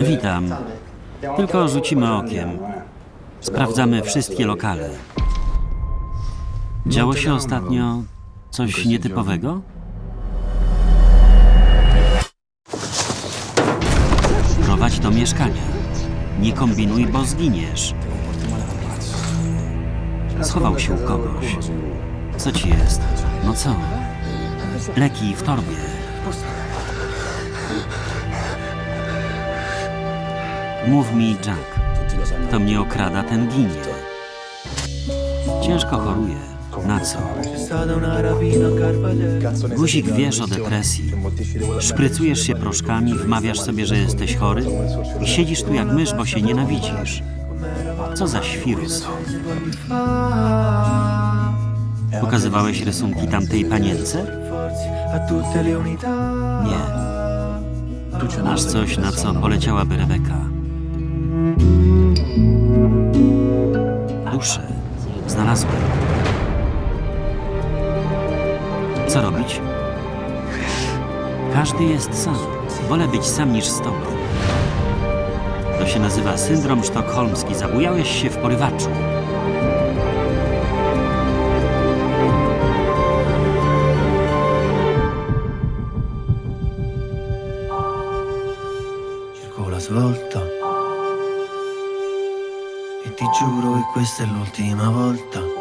Witam. Tylko rzucimy okiem. Sprawdzamy wszystkie lokale. Działo się ostatnio coś nietypowego? Prowadź do mieszkania. Nie kombinuj, bo zginiesz. Schował się u kogoś. Co ci jest? No co? Leki w torbie. Mów mi, Jack. Kto mnie okrada, ten ginie. Ciężko choruje. Na co? Guzik wiesz o depresji. Szprycujesz się proszkami, wmawiasz sobie, że jesteś chory i siedzisz tu jak mysz, bo się nienawidzisz. Co za świrus. Pokazywałeś rysunki tamtej panience? Nie. Masz coś, na co poleciałaby Rebeka. Duszę. Znalazłem. Co robić? Każdy jest sam. Wolę być sam niż z tobą. To się nazywa syndrom sztokholmski. Zabujałeś się w porywaczu. Svolta. E ti giuro che questa è l'ultima volta.